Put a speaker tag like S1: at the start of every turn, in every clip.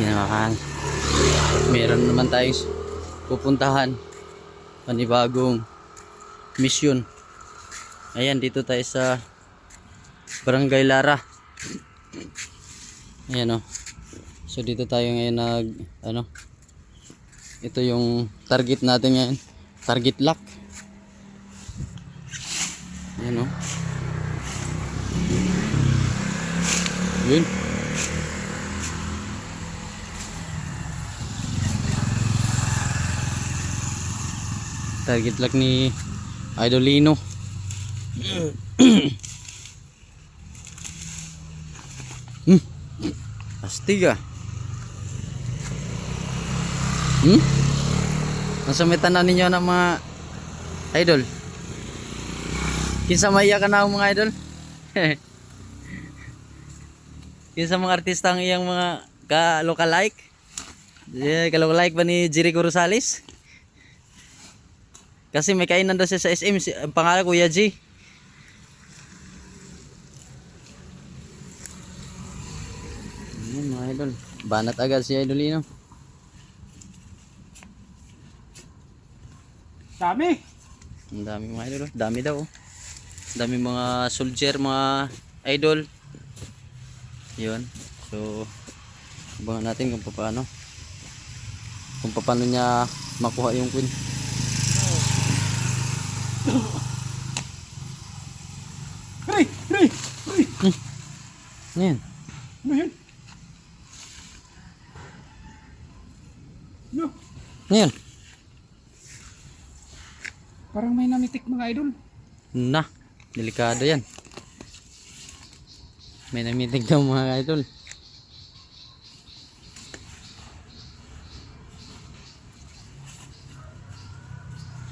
S1: Kahang. Meron naman tayong pupuntahan. Panibagong mission. Ayan, dito tayo sa Barangay Lara. Ayan o. So dito tayo ngayon nag ano ito yung target natin ngayon. Target lock. Ayan o. Yun. Target lock ni Idolino. hmm. Astig ah. Hmm? Nasa may tanan ninyo ng mga idol? Kinsa maiya ka na ang mga idol? Kinsa mga artista ang iyang mga ka-lookalike? Yeah, ka-lookalike ba ni Jericho Rosales? Kasi may kainan daw siya sa SM, si- ang pangalan Kuya G. Ayan mga idol. Banat agad si Idolino.
S2: Dami.
S1: Ang dami mga idol. Dami daw. oh. Dami mga soldier, mga idol. Yun. So, abangan natin kung paano. Kung paano niya makuha yung queen.
S2: Hurry! Hurry! Hurry!
S1: Ano yan?
S2: Ano yun? No,
S1: Ano yan?
S2: parang may namitik mga idol.
S1: Na, delikado yan. May namitig daw mga idol.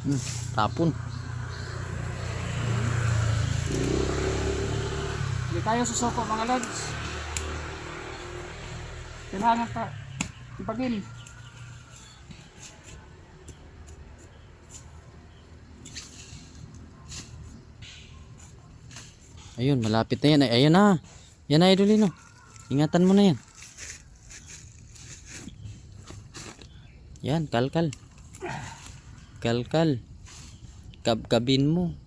S1: Hmm, tapon.
S2: Hindi tayo susoko mga lads. Kailangan ka ipagin.
S1: Ayun, malapit na yan. Ay, ayun na. Yan na, idolino. Ingatan mo na yan. Yan, kalkal. Kalkal. Kabkabin mo.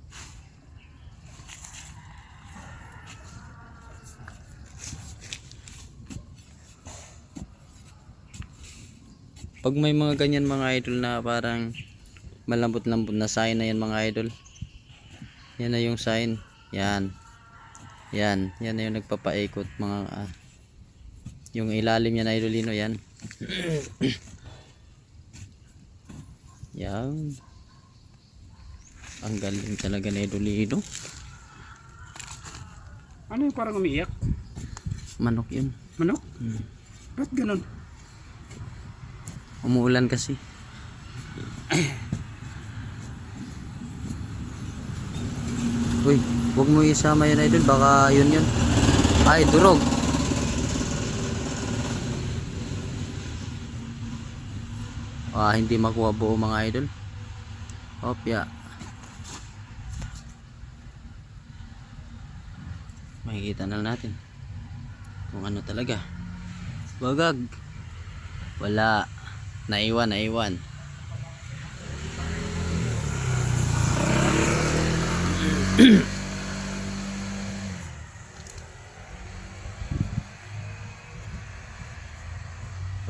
S1: Pag may mga ganyan mga idol na parang malambot-lambot na sign na yan mga idol. Yan na yung sign. Yan. Yan, yan na yung nagpapaikot mga ah, yung ilalim yan idolino yan. yan. Ang galing talaga na idolino.
S2: Ano yung parang umiiyak?
S1: Manok yun.
S2: Manok?
S1: Hmm.
S2: Ba't ganun?
S1: Umuulan kasi. Uy, huwag mo isama yun idol, baka yun yun. Ay, durog. Ah, hindi makuha buo mga idol. Opya. Makikita na natin kung ano talaga. Wagag. Wala. Naiwan, naiwan.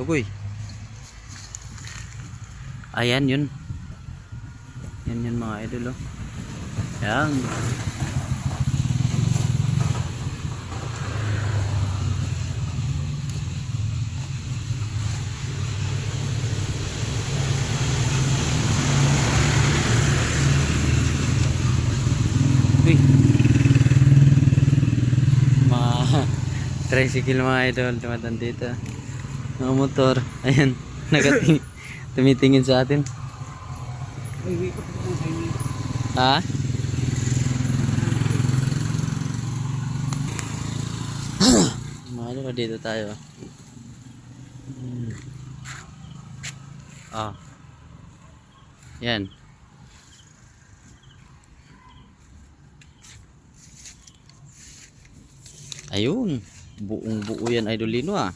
S1: Ugoy. Ayan yun. Yan yun mga idol oh. Yan. Uy. Mga tricycle mga idol dumating dito. Mga motor. Ayan. Nakating tumitingin sa atin. Ha? Mga idol dito tayo. Ah. Yan. Ayun. Buong buo yan idolino ah.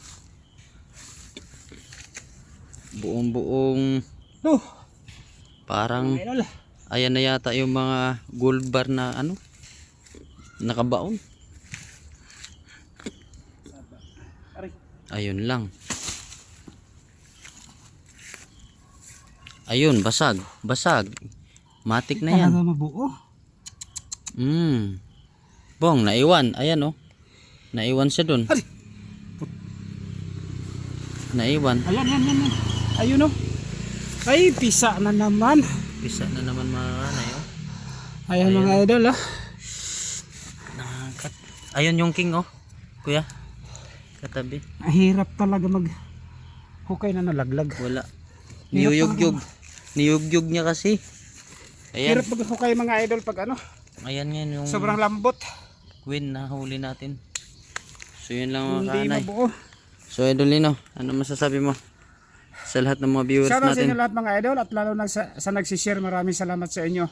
S1: buong buong
S2: Oh,
S1: parang ayan na yata yung mga gold bar na ano nakabaon. Ayun lang. Ayun basag basag. Matik na yan.
S2: mabuo.
S1: mm. bong naiwan. Ayan oh naiwan siya
S2: Ay.
S1: naiwan
S2: Ayan, yan, yan. Ayun oh. Ay, pisa na naman.
S1: pisa na naman mga kanay oh
S2: Ayan, mga idol ah.
S1: Nakakat. Ayun yung king oh. Kuya. Katabi.
S2: Mahirap talaga mag hukay na nalaglag.
S1: Wala.
S2: Hirap
S1: Niyugyug. Niyugyug niya kasi. Ayan.
S2: Hirap mag hukay mga idol pag ano,
S1: Ayan yan yung
S2: sobrang lambot.
S1: queen na huli natin. So yun lang mga
S2: Hindi
S1: kanay.
S2: mabuo.
S1: So Idolino, ano masasabi mo? Sa lahat ng mga viewers
S2: Shout out sa
S1: natin.
S2: inyo lahat mga idol at lalo na sa, sa nagsishare. Maraming salamat sa inyo.